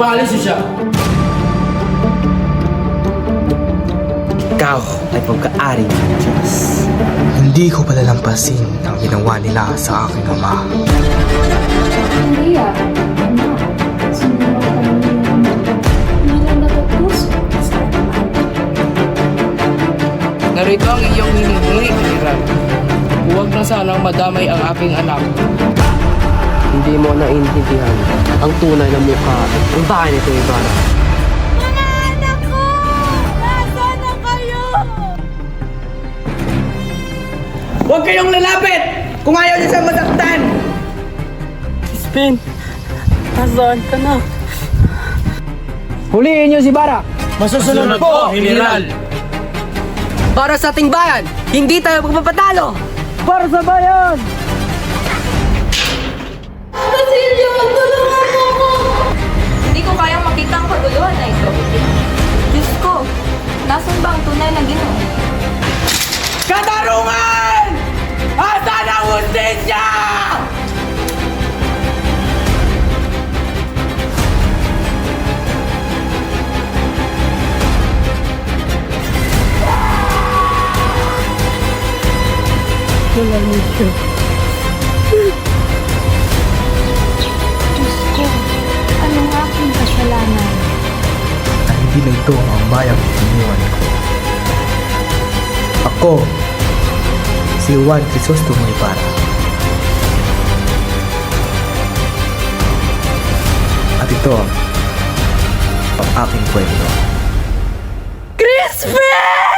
maalis siya. Ikaw ay pagkaari ng Diyos. Hindi ko palalampasin ang ginawa nila sa aking ama. Ah. Ano? Puso. Narito ang iyong hinihingi, General. Huwag na sanang madamay ang aking anak. Hindi mo naiintindihan ang tunay na mukha ng bahay nito Ibarra. Mga anak ko! Nasaan na kayo? Huwag kayong lalapit! Kung ayaw niyo siya masaktan! Spin, nasaan ka na? Huliin niyo si Bara! Masusunod po, General! Para sa ating bayan, hindi tayo magpapatalo! Para sa bayan! Na ginoo? Katarungan! Asan ang hustisya? Diyos ko, anong aking kasalanan? Na hindi na ito ang bayang iniwan ko. Ako, si Juan Crisostomo Ibarra. At ito ang aking kwento. Crispin!